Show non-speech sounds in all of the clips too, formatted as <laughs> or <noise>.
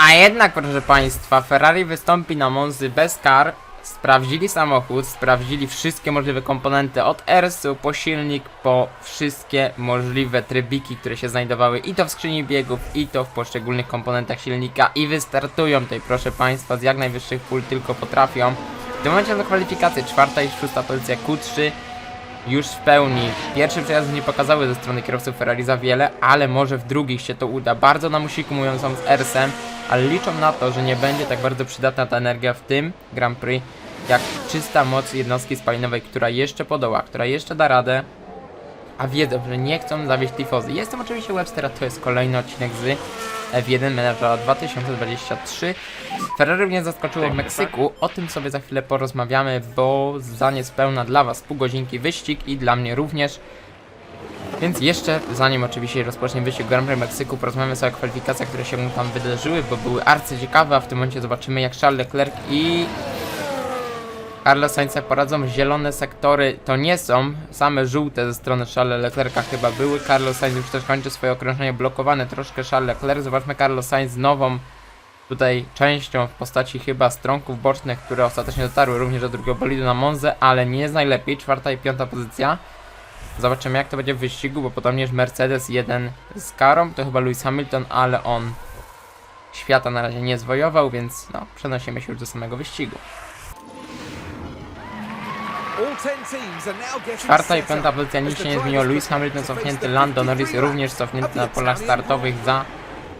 A jednak, proszę Państwa, Ferrari wystąpi na Monzy bez kar. Sprawdzili samochód, sprawdzili wszystkie możliwe komponenty od RS-u po silnik, po wszystkie możliwe trybiki, które się znajdowały i to w skrzyni biegów, i to w poszczególnych komponentach silnika i wystartują tutaj, proszę Państwa, z jak najwyższych pól tylko potrafią. W tym momencie na czwarta i szósta pozycja Q3 już w pełni. Pierwsze przejazdy nie pokazały ze strony kierowców Ferrari za wiele, ale może w drugich się to uda. Bardzo na musiku mówią są z RS-em, ale liczą na to, że nie będzie tak bardzo przydatna ta energia w tym Grand Prix, jak czysta moc jednostki spalinowej, która jeszcze podoła, która jeszcze da radę, a wiedzą, że nie chcą zawieść tifozy. Jestem oczywiście Webster, a to jest kolejny odcinek z F1 Menedżera 2023. Ferrari mnie zaskoczyło w Meksyku, o tym sobie za chwilę porozmawiamy, bo za niespełna dla Was pół godzinki wyścig i dla mnie również. Więc jeszcze, zanim oczywiście rozpocznie wyścig Grand Prix Meksyku, porozmawiamy sobie o kwalifikacjach, które się mu tam wydarzyły, bo były arcyciekawe, a w tym momencie zobaczymy jak Charles Leclerc i Carlos Sainz poradzą. Zielone sektory to nie są, same żółte ze strony Charlesa Leclerca chyba były. Carlos Sainz już też kończy swoje okrążenie blokowane troszkę Charles Leclerc. Zobaczmy Carlos Sainz nową tutaj częścią w postaci chyba stronków bocznych, które ostatecznie dotarły również do drugiego bolidu na Monzę, ale nie jest najlepiej. Czwarta i piąta pozycja. Zobaczymy jak to będzie w wyścigu, bo podobnież Mercedes jeden z karą, to chyba Lewis Hamilton, ale on świata na razie nie zwojował, więc no, przenosimy się już do samego wyścigu. Czwarta i piąta pozycja nic się nie zmieniło. Lewis Hamilton cofnięty, Lando Norris również cofnięty na polach startowych za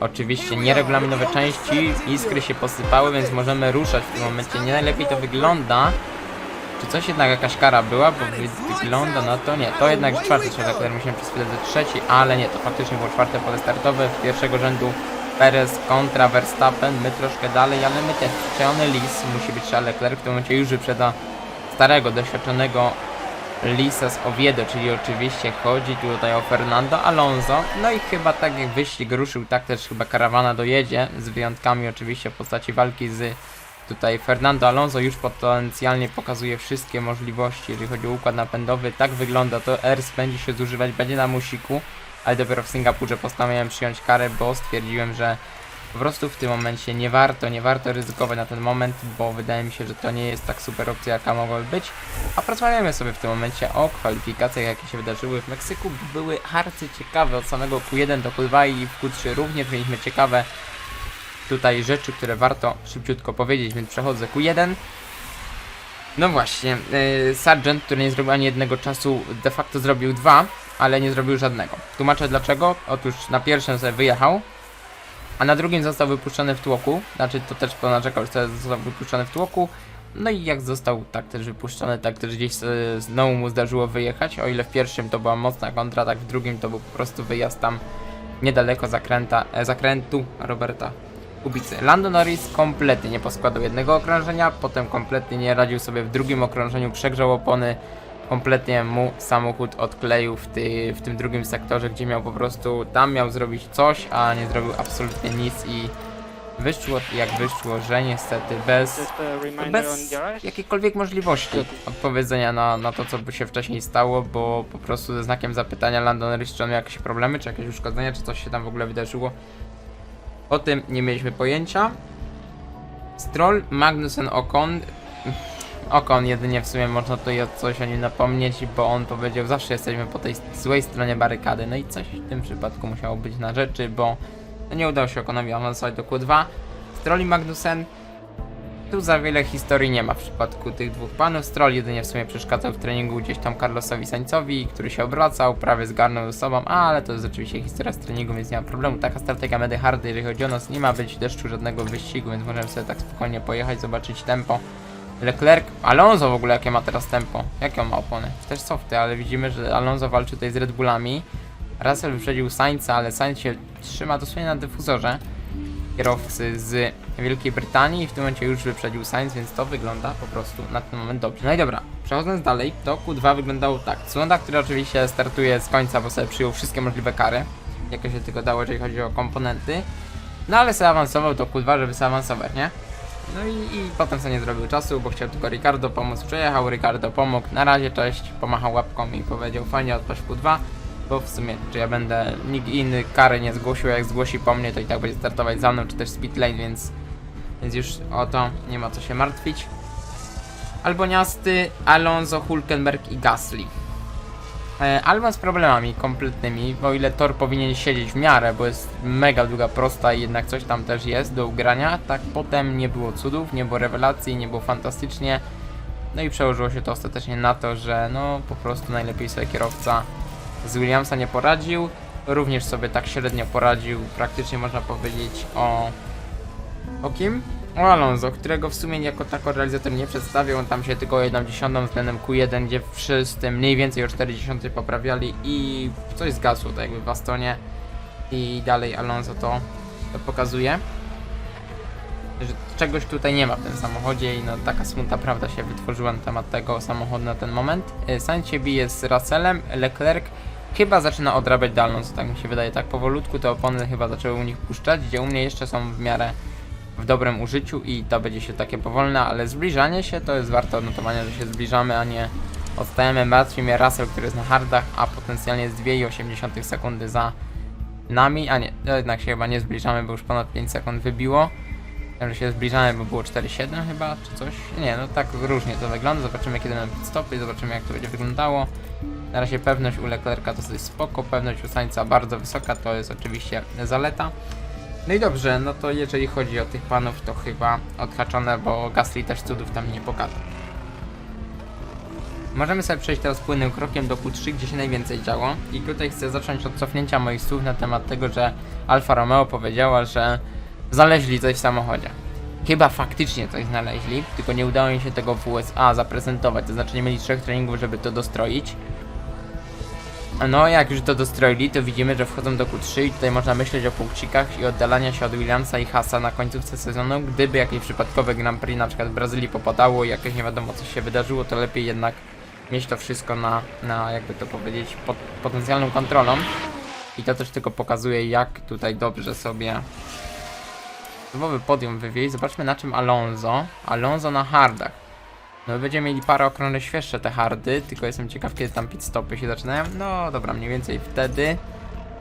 oczywiście nieregulaminowe części. Iskry się posypały, więc możemy ruszać w tym momencie. Nie najlepiej to wygląda. Czy coś jednak jakaś kara była? Bo wy- wygląda na to nie. To jednak czwarty środek, który myślałem przez chwilę, że trzeci, ale nie, to faktycznie było czwarte pole startowe. Z pierwszego rzędu Perez kontra Verstappen. My troszkę dalej, ale my też. Przyklejony Lis musi być Charles Leclerc. W tym momencie już wyprzeda starego, doświadczonego Lisa z Oviedo, czyli oczywiście chodzi tu tutaj o Fernando Alonso. No i chyba tak jak wyścig ruszył, tak też chyba karawana dojedzie, z wyjątkami oczywiście w postaci walki z tutaj Fernando Alonso już potencjalnie pokazuje wszystkie możliwości, jeżeli chodzi o układ napędowy. Tak wygląda to, ERS będzie się zużywać, będzie na musiku, ale dopiero w Singapurze postanowiłem przyjąć karę, bo stwierdziłem, że po prostu w tym momencie nie warto, nie warto ryzykować na ten moment, bo wydaje mi się, że to nie jest tak super opcja, jaka mogłaby być. A porozmawiamy sobie w tym momencie o kwalifikacjach, jakie się wydarzyły w Meksyku. Były arcy ciekawe od samego Q1 do Q2 i w Q3 również mieliśmy ciekawe tutaj rzeczy, które warto szybciutko powiedzieć, więc przechodzę Q1. No właśnie, yy, Sargent, który nie zrobił ani jednego czasu, de facto zrobił dwa, ale nie zrobił żadnego. Tłumaczę dlaczego. Otóż na pierwszym sobie wyjechał, a na drugim został wypuszczony w tłoku. Znaczy to też ponaczekał, że został wypuszczony w tłoku. No i jak został tak też wypuszczony, tak też gdzieś e, znowu mu zdarzyło wyjechać. O ile w pierwszym to była mocna kontra, tak w drugim to był po prostu wyjazd tam niedaleko zakręta, e, zakrętu Roberta Kubicy. Lando Norris kompletnie nie poskładał jednego okrążenia, potem kompletnie nie radził sobie w drugim okrążeniu, przegrzał opony, kompletnie mu samochód odkleił w, ty, w tym drugim sektorze, gdzie miał po prostu, tam miał zrobić coś, a nie zrobił absolutnie nic i wyszło jak wyszło, że niestety bez, bez jakiejkolwiek możliwości odpowiedzenia na, na to, co by się wcześniej stało, bo po prostu ze znakiem zapytania Lando Norris, czy on miał jakieś problemy, czy jakieś uszkodzenia, czy coś się tam w ogóle wydarzyło. O tym nie mieliśmy pojęcia. Stroll, Magnussen, Ocon. Ocon jedynie w sumie można tutaj coś o nim napomnieć, bo on powiedział, zawsze jesteśmy po tej złej stronie barykady. No i coś w tym przypadku musiało być na rzeczy, bo nie udało się Oconowi awansować do Q2. Stroll i Magnussen tu za wiele historii nie ma w przypadku tych dwóch panów. Stroll jedynie w sumie przeszkadzał w treningu gdzieś tam Carlosowi Sańcowi, który się obracał, prawie zgarnął ze sobą, ale to jest oczywiście historia z treningu, więc nie ma problemu. Taka strategia Medy Hardy, jeżeli chodzi o nas, nie ma być deszczu żadnego wyścigu, więc możemy sobie tak spokojnie pojechać, zobaczyć tempo. Leclerc, Alonso w ogóle jakie ma teraz tempo? Jakie on ma opony? Też softy, ale widzimy, że Alonso walczy tutaj z Red Bullami. Russell wyprzedził Sainza, ale Sainz się trzyma dosłownie na dyfuzorze kierowcy z Wielkiej Brytanii i w tym momencie już wyprzedził Sainz, więc to wygląda po prostu na ten moment dobrze. No i dobra, przechodząc dalej, to Q2 wyglądało tak. Tsunoda, który oczywiście startuje z końca, bo sobie przyjął wszystkie możliwe kary, jakie się tylko dało, jeżeli chodzi o komponenty. No ale sobie awansował do Q2, żeby sobie awansować, nie? No i, i potem sobie nie zrobił czasu, bo chciał tylko Ricardo pomóc. Przejechał, Ricardo pomógł. Na razie, cześć, pomachał łapką i powiedział fajnie odpaść Q2. Bo w sumie, czy ja będę, nikt inny kary nie zgłosił, jak zgłosi po mnie, to i tak będzie startować za mną, czy też speed lane, więc, więc już o to nie ma co się martwić. Alboniasty, Alonso, Hulkenberg i Gasly. E, Albon z problemami kompletnymi, o ile tor powinien siedzieć w miarę, bo jest mega długa, prosta i jednak coś tam też jest do ugrania, tak potem nie było cudów, nie było rewelacji, nie było fantastycznie. No i przełożyło się to ostatecznie na to, że no po prostu najlepiej sobie kierowca z Williamsa nie poradził. Również sobie tak średnio poradził, praktycznie można powiedzieć o... O kim? Alonso, którego w sumie jako tako realizator nie przedstawił, on tam się tylko o 1,1 względem Q1, gdzie wszyscy mniej więcej o 40 poprawiali i coś zgasło tak jakby w Astonie i dalej Alonso to, to pokazuje że czegoś tutaj nie ma w tym samochodzie i no taka smutna prawda się wytworzyła na temat tego samochodu na ten moment. Y, Sainz się bije z Russellem, Leclerc chyba zaczyna odrabiać do Alonso, tak mi się wydaje, tak powolutku te opony chyba zaczęły u nich puszczać, gdzie u mnie jeszcze są w miarę w dobrym użyciu i to będzie się takie powolne, ale zbliżanie się to jest warte odnotowania, że się zbliżamy, a nie odstajemy. Martwi mnie Russell, który jest na hardach, a potencjalnie jest 2,8 sekundy za nami, a nie, jednak się chyba nie zbliżamy, bo już ponad 5 sekund wybiło. Że się zbliżamy, bo było 4,7 chyba, czy coś. Nie, no tak różnie to wygląda. Zobaczymy, kiedy mamy stopy, zobaczymy, jak to będzie wyglądało. Na razie pewność u Leclerca to dosyć spoko, pewność u Sainza bardzo wysoka, to jest oczywiście zaleta. No i dobrze, no to jeżeli chodzi o tych panów, to chyba odhaczone, bo Gasly też cudów tam nie pokazał. Możemy sobie przejść teraz płynnym krokiem do Q3, gdzie się najwięcej działo. I tutaj chcę zacząć od cofnięcia moich słów na temat tego, że Alfa Romeo powiedziała, że znaleźli coś w samochodzie. Chyba faktycznie coś znaleźli, tylko nie udało im się tego w USA zaprezentować, to znaczy nie mieli trzech treningów, żeby to dostroić. No, jak już to dostroili, to widzimy, że wchodzą do Q3 i tutaj można myśleć o punkcikach i oddalania się od Williamsa i Hasa na końcówce sezonu. Gdyby jakieś przypadkowe Grand Prix na przykład w Brazylii popadało i jakieś nie wiadomo co się wydarzyło, to lepiej jednak mieć to wszystko na, na jakby to powiedzieć, pod potencjalną kontrolą. I to też tylko pokazuje, jak tutaj dobrze sobie Znowu podium wywieźć. Zobaczmy na czym Alonso. Alonso na hardach. No my będziemy mieli parę okrążeń świeższe te hardy, tylko jestem ciekaw kiedy tam pit stopy się zaczynają. No dobra, mniej więcej wtedy.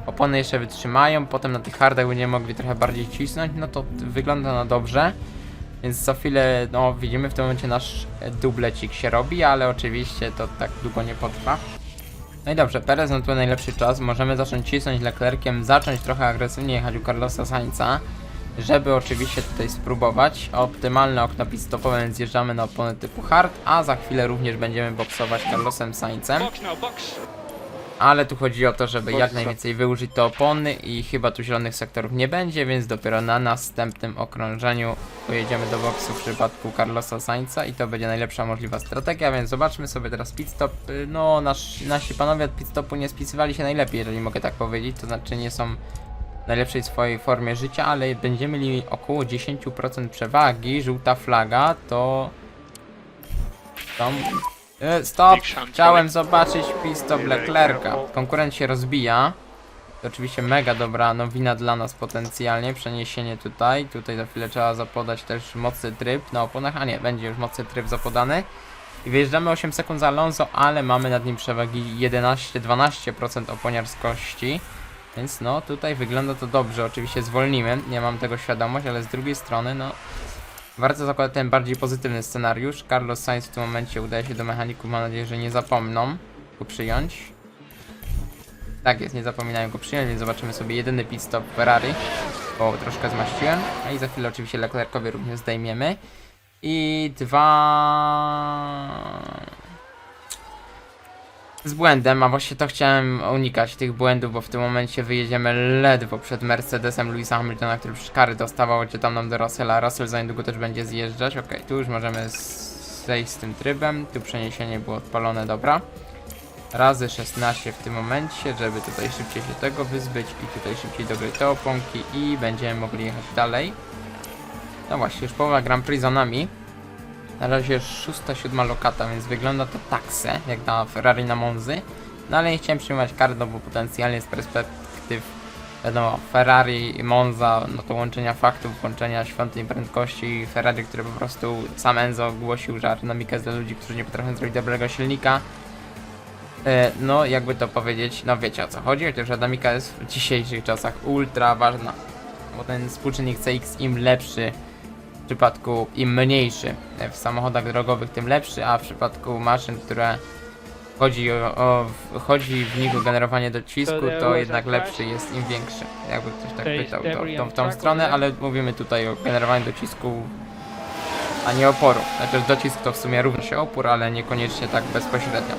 Opony jeszcze wytrzymają, potem na tych hardach będziemy mogli trochę bardziej cisnąć, no to wygląda na dobrze. Więc za chwilę, no widzimy w tym momencie nasz dublecik się robi, ale oczywiście to tak długo nie potrwa. No i dobrze, Perez no tu najlepszy czas, możemy zacząć cisnąć Leclerciem, zacząć trochę agresywnie jechać u Carlosa Sainza żeby oczywiście tutaj spróbować. Optymalne okno pit-stopowe, więc zjeżdżamy na opony typu hard, a za chwilę również będziemy boksować Carlosem Saincem. Ale tu chodzi o to, żeby jak najwięcej wyużyć te opony i chyba tu zielonych sektorów nie będzie, więc dopiero na następnym okrążeniu pojedziemy do boksu w przypadku Carlosa Sainza i to będzie najlepsza możliwa strategia, więc zobaczmy sobie teraz pit stop. No, nasz, nasi panowie od pit stopu nie spisywali się najlepiej, jeżeli mogę tak powiedzieć, to znaczy nie są najlepszej swojej formie życia, ale będziemy mieli około 10% przewagi. Żółta flaga to. Tam. E, Stop! Chciałem zobaczyć pistop Leclerca. Konkurent się rozbija. To oczywiście mega dobra nowina dla nas potencjalnie. Przeniesienie tutaj. Tutaj za chwilę trzeba zapodać też mocny tryb na oponach. A nie, będzie już mocny tryb zapodany. I wyjeżdżamy 8 sekund za Alonso, ale mamy nad nim przewagi 11-12% oponiarskości. Więc no tutaj wygląda to dobrze. Oczywiście zwolnimy, nie mam tego świadomość, ale z drugiej strony no warto zakładać ten bardziej pozytywny scenariusz. Carlos Sainz w tym momencie udaje się do mechaników, mam nadzieję, że nie zapomną go przyjąć. Tak jest, nie zapominają go przyjąć, więc zobaczymy sobie jedyny pit stop Ferrari, bo troszkę zmaściłem. A i za chwilę oczywiście Leclercowi również zdejmiemy. I dwa z błędem, a właśnie to chciałem unikać tych błędów, bo w tym momencie wyjedziemy ledwo przed Mercedesem Louisa Hamiltona, który już kary dostawał, gdzie tam nam do Russella. Russell za niedługo też będzie zjeżdżać. Okej, tu już możemy zejść z tym trybem. Tu przeniesienie było odpalone, dobra. Razy 16 w tym momencie, żeby tutaj szybciej się tego wyzbyć i tutaj szybciej dogryć te oponki i będziemy mogli jechać dalej. No właśnie, już połowa Grand Prix za nami. Na razie szósta, siódma lokata, więc wygląda to taksę, jak na Ferrari na Monzy. No ale nie chciałem przyjmować kart, no bo potencjalnie z perspektyw, wiadomo, Ferrari i Monza, no to łączenia faktów, łączenia świątyń prędkości, Ferrari, które po prostu sam Enzo ogłosił, że aerodynamika jest dla ludzi, którzy nie potrafią zrobić dobrego silnika. E, no, jakby to powiedzieć, no wiecie o co chodzi, chociaż adamika jest w dzisiejszych czasach ultra ważna. Bo ten współczynnik CX im lepszy, w przypadku im mniejszy w samochodach drogowych, tym lepszy, a w przypadku maszyn, które chodzi o, o w- chodzi w nich o generowanie docisku, to jednak lepszy jest im większy. Jakby ktoś tak pytał, to, to w tą stronę, ale mówimy tutaj o generowaniu docisku, a nie oporu. Znaczy docisk to w sumie równa się opór, ale niekoniecznie tak bezpośrednio.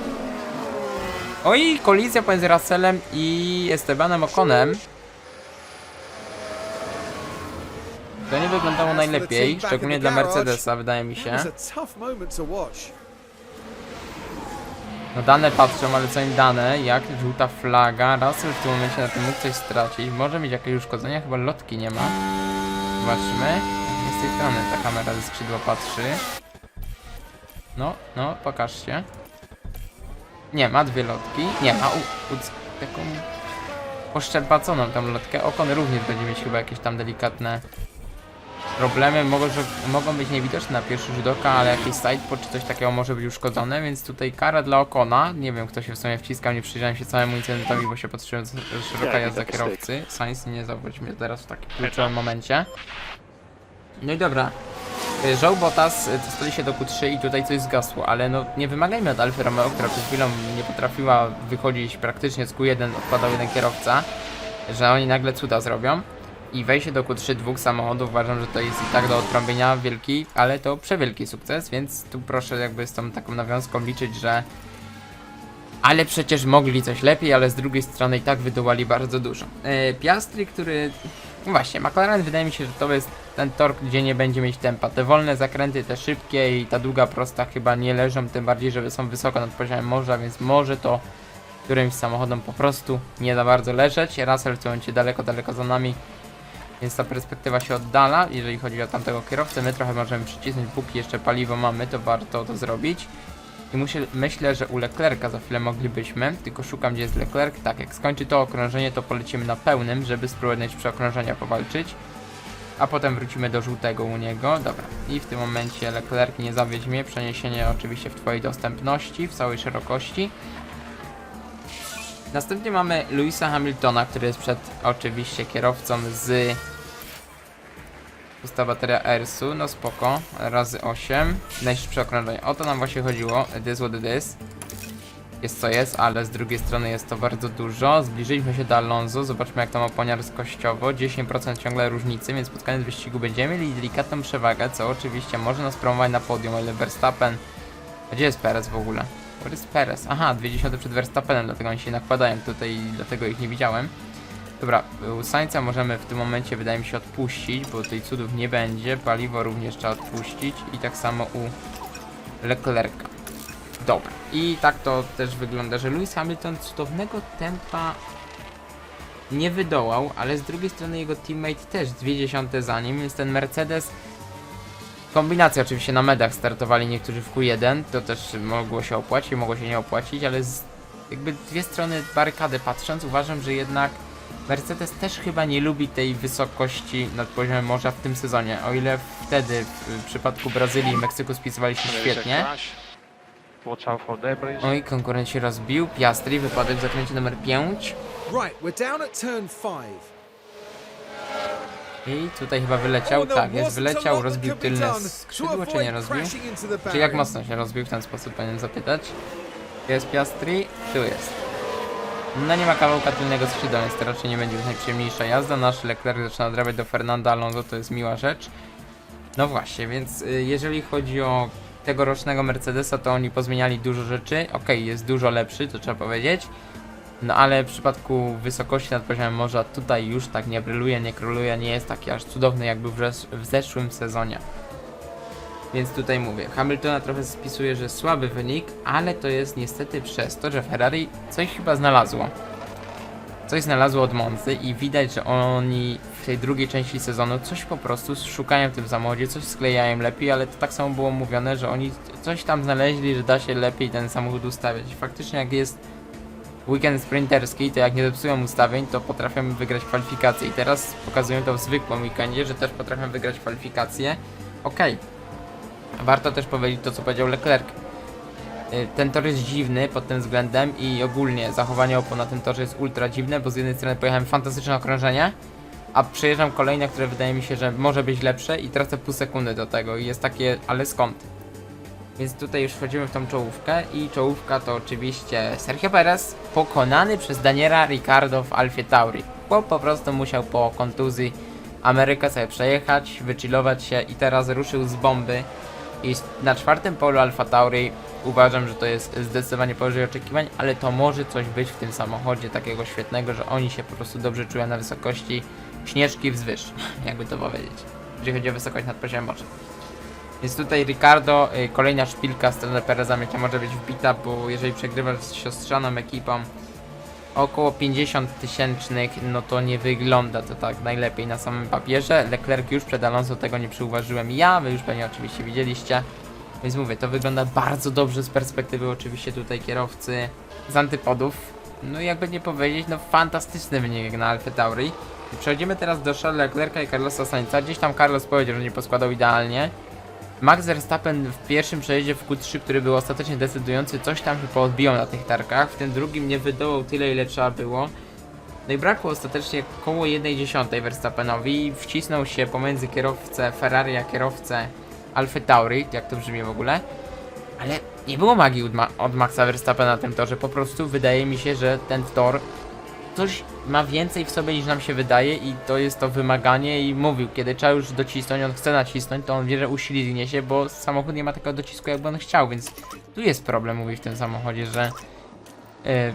Oj, kolizja pomiędzy Russellem i Estebanem Okonem. To nie wyglądało najlepiej, szczególnie dla Mercedesa, wydaje mi się. No dane patrzą, ale co im dane? Jak żółta flaga? Russell w tym momencie na tym mógł coś stracić. Może mieć jakieś uszkodzenia, chyba lotki nie ma. Zobaczmy. Z tej strony ta kamera ze skrzydła patrzy. No, no, pokażcie. Nie, ma dwie lotki. Nie, ma u, u, taką poszczerbaconą tą lotkę. Okon również będzie mieć chyba jakieś tam delikatne problemy. Mogą, że, mogą być niewidoczne na pierwszy rzut oka, ale jakiś sidepod czy coś takiego może być uszkodzone, więc tutaj kara dla Okona. Nie wiem, kto się w sumie wciska, nie przyjrzałem się całemu incydentowi, bo się patrzyłem z szeroka jazda kierowcy. Sainz nie zawodzi mnie teraz w takim kluczowym momencie. No i dobra. Y, Joe Bottas y, dostali się do Q3 i tutaj coś zgasło, ale no nie wymagajmy od Alfa Romeo, która przed chwilą nie potrafiła wychodzić praktycznie z Q1, odpadał jeden kierowca, że oni nagle cuda zrobią. I wejście do Q3 dwóch samochodów uważam, że to jest i tak do odtrąbienia wielki, ale to przewielki sukces, więc tu proszę jakby z tą taką nawiązką liczyć, że ale przecież mogli coś lepiej, ale z drugiej strony i tak wydołali bardzo dużo. E, Piastri, który... no Właśnie, McLaren wydaje mi się, że to jest ten tor, gdzie nie będzie mieć tempa. Te wolne zakręty, te szybkie i ta długa prosta chyba nie leżą, tym bardziej, że są wysoko nad poziomem morza, więc może to którymś samochodom po prostu nie za bardzo leżeć. Russell w tym momencie daleko, daleko za nami, więc ta perspektywa się oddala, jeżeli chodzi o tamtego kierowcę. My trochę możemy przycisnąć, póki jeszcze paliwo mamy, to warto to zrobić. I muszę, myślę, że u Leclerca za chwilę moglibyśmy, tylko szukam gdzie jest Leclerc. Tak, jak skończy to okrążenie, to polecimy na pełnym, żeby spróbować przy okrążenia powalczyć. A potem wrócimy do żółtego u niego. Dobra. I w tym momencie Leclerc nie zawiedź mnie. Przeniesienie oczywiście w Twojej dostępności, w całej szerokości. Następnie mamy Louisa Hamiltona, który jest przed oczywiście kierowcą z Pusta bateria ERS-u, no spoko, razy 8, najszybsze okrążenie, o to nam właśnie chodziło, it is what it is. Jest co jest, ale z drugiej strony jest to bardzo dużo, zbliżyliśmy się do Alonso, zobaczmy jak tam oponiarskościowo, 10% ciągle różnicy, więc pod koniec wyścigu będziemy mieli delikatną przewagę, co oczywiście może nas promować na podium, o ile Verstappen... Gdzie jest Perez w ogóle? Where is Perez? Aha, 20 przed Verstappenem, dlatego oni się nakładają tutaj i dlatego ich nie widziałem. Dobra, Sańca możemy w tym momencie wydaje mi się odpuścić, bo tutaj cudów nie będzie. Paliwo również trzeba odpuścić i tak samo u Leclerca. Dobra, i tak to też wygląda, że Lewis Hamilton cudownego tempa nie wydołał, ale z drugiej strony jego teammate też dwie dziesiąte za nim, więc ten Mercedes Kombinacja oczywiście na medach startowali niektórzy w Q1, to też mogło się opłacić, mogło się nie opłacić, ale z jakby dwie strony barykady patrząc, uważam, że jednak Mercedes też chyba nie lubi tej wysokości nad poziomem morza w tym sezonie. O ile wtedy w przypadku Brazylii i Meksyku spisywali się świetnie. debris. Oj, konkurent się rozbił. Piastri, wypadek w zakręcie numer 5. Right, we're down at turn five. I tutaj chyba wyleciał. Oh, no, Tak, jest wyleciał, rozbił tylne skrzydło, czy nie rozbił? Czy jak mocno się rozbił w ten sposób, powinienem zapytać. Jest Piastri? Tu jest. No nie ma kawałka tylnego skrzydła, więc to raczej nie będzie już najprzyjemniejsza jazda. Nasz Leclerc zaczyna odrabiać do Fernanda Alonso, to jest miła rzecz. No właśnie, więc y, jeżeli chodzi o tegorocznego Mercedesa, to oni pozmieniali dużo rzeczy. Okej, jest dużo lepszy, to trzeba powiedzieć. No ale w przypadku wysokości nad poziomem morza tutaj już tak nie bryluje, nie króluje, nie jest taki aż cudowny jak był w, zesz- w zeszłym sezonie. Więc tutaj mówię, Hamiltona trochę spisuje, że słaby wynik, ale to jest niestety przez to, że Ferrari coś chyba znalazło. Coś znalazło od Monzy i widać, że oni w tej drugiej części sezonu coś po prostu szukają w tym samochodzie, coś sklejają lepiej, ale to tak samo było mówione, że oni coś tam znaleźli, że da się lepiej ten samochód ustawiać. Faktycznie jak jest weekend sprinterski, to jak nie zepsują ustawień, to potrafią wygrać kwalifikacje. I teraz pokazują to w zwykłym weekendzie, że też potrafią wygrać kwalifikacje. Okej. Warto też powiedzieć to, co powiedział Leclerc. Y, Ten tor jest dziwny pod tym względem i ogólnie zachowanie opon na tym torze jest ultra dziwne, bo z jednej strony pojechałem fantastyczne okrążenie, a przejeżdżam kolejne, które wydaje mi się, że może być lepsze i tracę pół sekundy do tego i jest takie, ale skąd? Więc tutaj już wchodzimy w tą czołówkę i czołówka to oczywiście Sergio Perez pokonany przez Daniela Ricardo w Alfie Tauri. Bo po prostu musiał po kontuzji Amerykę sobie przejechać, wychillować się i teraz ruszył z bomby. I na czwartym polu Alfa Tauri uważam, że to jest zdecydowanie powyżej oczekiwań, ale to może coś być w tym samochodzie takiego świetnego, że oni się po prostu dobrze czują na wysokości śnieżki wzwyż, <laughs> jakby to powiedzieć. Jeżeli chodzi o wysokość nad poziomem morza. Więc tutaj Ricardo, y, kolejna szpilka w stronę Pereza Miecia może być wbita, bo jeżeli przegrywasz z siostrzaną ekipą około 50 tysięcznych, no to nie wygląda to tak najlepiej na samym papierze. Leclerc już przed Alonso tego nie przyuważyłem ja, wy już pewnie oczywiście widzieliście. Więc mówię, to wygląda bardzo dobrze z perspektywy oczywiście tutaj kierowcy z antypodów. No i jakby nie powiedzieć, no fantastyczny wynik na Alfa Tauri. Przechodzimy teraz do Charlesa Leclerca i Carlosa Sainza. Gdzieś tam Carlos powiedział, że nie poskładał idealnie. Max Verstappen w pierwszym przejeździe w Q3, który był ostatecznie decydujący, coś tam się poodbijał na tych tarkach. W tym drugim nie wydołał tyle, ile trzeba było. No i brakło ostatecznie około 1,1 Verstappenowi i wcisnął się pomiędzy kierowcę Ferrari a kierowcę Alfa Tauri, jak to brzmi w ogóle. Ale nie było magii od, Ma od Maxa Verstappena na tym torze. Po prostu wydaje mi się, że ten tor coś ma więcej w sobie niż nam się wydaje i to jest to wymaganie i mówił, kiedy trzeba już docisnąć, on chce nacisnąć, to on wie, że uślizgnie się, bo samochód nie ma takiego docisku jakby on chciał, więc tu jest problem, mówi w tym samochodzie, że yy,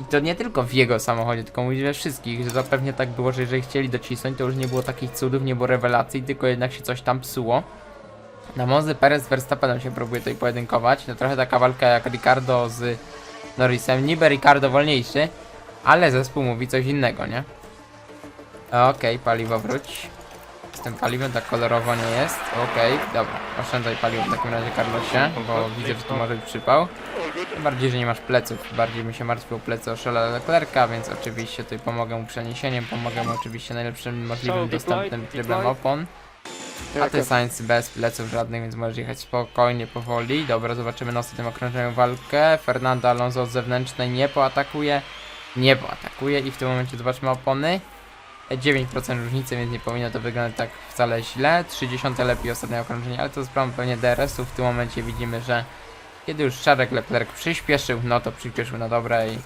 i to nie tylko w jego samochodzie, tylko mówi we wszystkich, że zapewne tak było, że jeżeli chcieli docisnąć, to już nie było takich cudów, nie było rewelacji, tylko jednak się coś tam psuło. Na Monzy Perez z Verstappenem się próbuje tutaj pojedynkować, to trochę taka walka jak Ricardo z Norrisem, niby Ricardo wolniejszy, ale zespół mówi coś innego, nie? Okej, paliwo wróć. Z tym paliwem tak kolorowo nie jest. Okej, dobra. Oszczędzaj paliwo w takim razie, Carlosie, bo widzę, że tu może być przypał. Tym bardziej, że nie masz pleców. Bardziej mi się martwił plecy o Charlesa Leclerca, więc oczywiście tutaj pomogę mu przeniesieniem, pomogę mu oczywiście najlepszym możliwym dostępnym trybem opon. A ty Sainz bez pleców żadnych, więc możesz jechać spokojnie, powoli. Dobra, zobaczymy na ostatnim okrążeniu walkę. Fernando Alonso z zewnętrznej nie poatakuje. Nie poatakuje i w tym momencie zobaczmy opony. 9% różnicy, więc nie powinno to wyglądać tak wcale źle. 30 lepiej ostatnie okrążenie, ale to sprawą pewnie DRS-u. W tym momencie widzimy, że kiedy już Charles Leclerc przyspieszył, no to przyspieszył na dobre i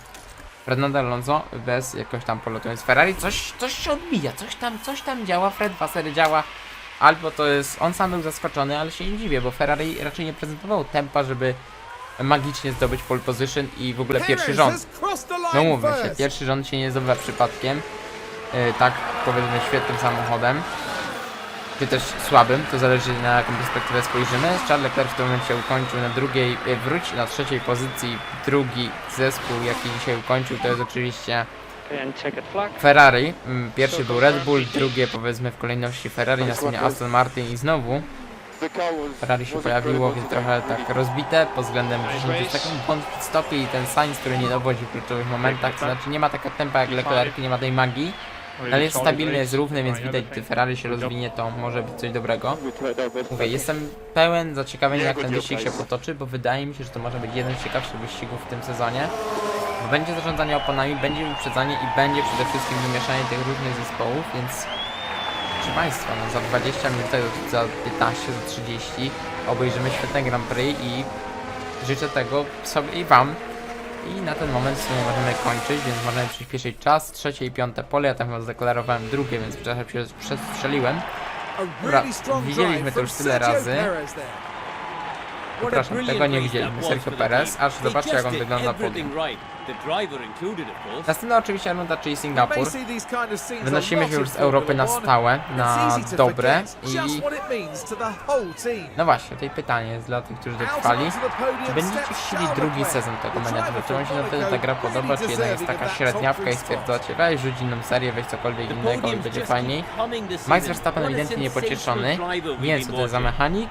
Fernando Alonso bez jakoś tam polotu. Więc Ferrari coś, coś się odbija, coś tam, coś tam działa, Fred Wasser działa. Albo to jest, on sam był zaskoczony, ale się nie dziwię, bo Ferrari raczej nie prezentowało tempa, żeby magicznie zdobyć pole position i w ogóle pierwszy rząd. No mówmy się, pierwszy rząd się nie zdobywa przypadkiem. Yy, tak powiedzmy świetnym samochodem. Czy też słabym, to zależy na jaką perspektywę spojrzymy. Charles Leclerc w tym momencie ukończył na drugiej, yy, wróć na trzeciej pozycji. Drugi zespół jaki dzisiaj ukończył to jest oczywiście. Ferrari. Mm, Pierwszy był Red Bull, drugie powiedzmy w kolejności Ferrari, następnie Aston Martin i znowu Ferrari się pojawiło, więc trochę tak rozbite pod względem, że jest takim błąd w i ten Sainz, który nie dowodzi w kluczowych momentach, to znaczy nie ma takiego tempa jak Leclerc, nie ma tej magii, ale jest stabilny, jest równy, więc widać, gdy Ferrari się rozwinie, to może być coś dobrego. Mówię, jestem pełen zaciekawienia, jak ten wyścig się potoczy, bo wydaje mi się, że to może być jeden z ciekawszych wyścigów w tym sezonie. Bo będzie zarządzanie oponami, będzie wyprzedzanie i będzie przede wszystkim wymieszanie tych różnych zespołów, więc Proszę Państwa, no za 20 minut, za 15, za 30 obejrzymy świetne Grand Prix i życzę tego sobie i Wam. I na ten moment w sumie możemy kończyć, więc możemy przyspieszyć czas. Trzecie i piąte pole, ja tam chyba zadeklarowałem drugie, więc trochę się przestrzeliłem. Dobra, widzieliśmy to już tyle razy. Przepraszam, tego nie widzieliśmy. Sergio Perez, aż zobaczcie jak on wygląda na podium. Następna oczywiście runda, czyli Singapur. Wynosimy się już z Europy na stałe, na dobre i... No właśnie, tutaj pytanie jest dla tych, którzy dotrwali. Czy będziecie chcieli drugi sezon tego menedżera? Czy wam się na tyle ta gra podoba, czy jednak jest taka średniawka i stwierdzacie, weź rzuć inną serię, weź cokolwiek innego i będzie fajniej. Max Verstappen ewidentnie niepocieszony, nie wiem co to jest za mechanik.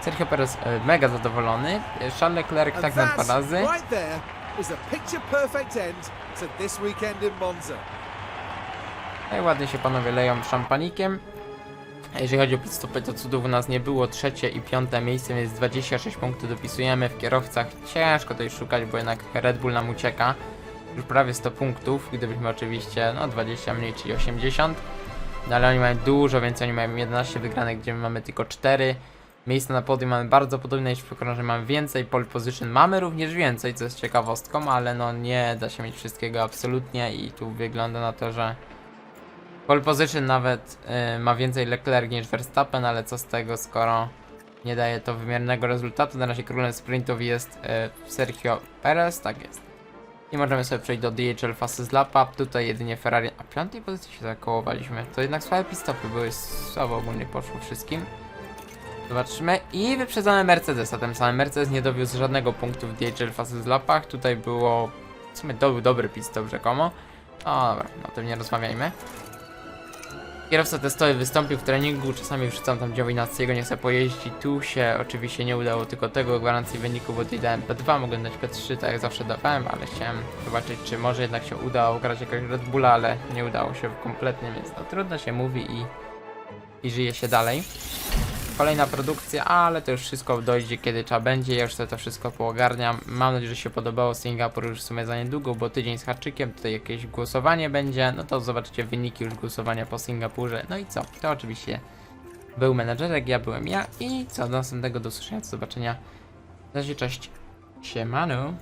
Sergio Perez e, mega zadowolony. E, Charles Leclerc tak na dwa razy. Is a picture perfect end to this weekend in Monza. I ładnie się panowie leją szampanikiem. Jeżeli chodzi o pit stopy, to cudów u nas nie było. Trzecie i piąte miejsce, więc 26 punktów dopisujemy. W kierowcach ciężko tutaj szukać, bo jednak Red Bull nam ucieka. Już prawie 100 punktów, gdybyśmy oczywiście, no 20 mniej, czyli 80. No ale oni mają dużo więcej, oni mają 11 wygranych, gdzie my mamy tylko 4. Miejsca na podium mamy bardzo podobne, jeśli w że mamy więcej, pole position mamy również więcej, co jest ciekawostką, ale no nie da się mieć wszystkiego absolutnie i tu wygląda na to, że pole position nawet y, ma więcej Leclerc niż Verstappen, ale co z tego, skoro nie daje to wymiernego rezultatu. Na razie królem sprintów jest y, Sergio Perez, tak jest. I możemy sobie przejść do DHL Fastest Lapa. Tutaj jedynie Ferrari. A piątej pozycji się zakołowaliśmy. To jednak słabe pistopy były słabo ogólnie poszło wszystkim. Zobaczymy. I wyprzedzamy Mercedesa. Tym samym Mercedes nie dowiózł żadnego punktu w DHL Fastest Lapach. Tutaj było. W sumie to był dobry pistop rzekomo. O dobra, o tym nie rozmawiajmy. Kierowca testowy wystąpił w treningu, czasami wrzucam tam Giovinazziego, nie chce pojeździć. Tu się oczywiście nie udało tylko tego gwarancji tutaj dałem P2, mogłem dać P3, tak jak zawsze dawałem, ale chciałem zobaczyć, czy może jednak się uda ograć jakiegoś Red Bulla, ale nie udało się kompletnie, więc no trudno się mówi i, i żyje się dalej. Kolejna produkcja, ale to już wszystko dojdzie kiedy trzeba będzie, ja już sobie to wszystko poogarniam. Mam nadzieję, że się podobało. Singapur już w sumie za niedługo, bo tydzień z haczykiem, tutaj jakieś głosowanie będzie, no to zobaczycie wyniki już głosowania po Singapurze. No i co? To oczywiście był menedżerek, ja byłem ja i co? Do następnego, do usłyszenia, do zobaczenia. Na razie, cześć. Siemano.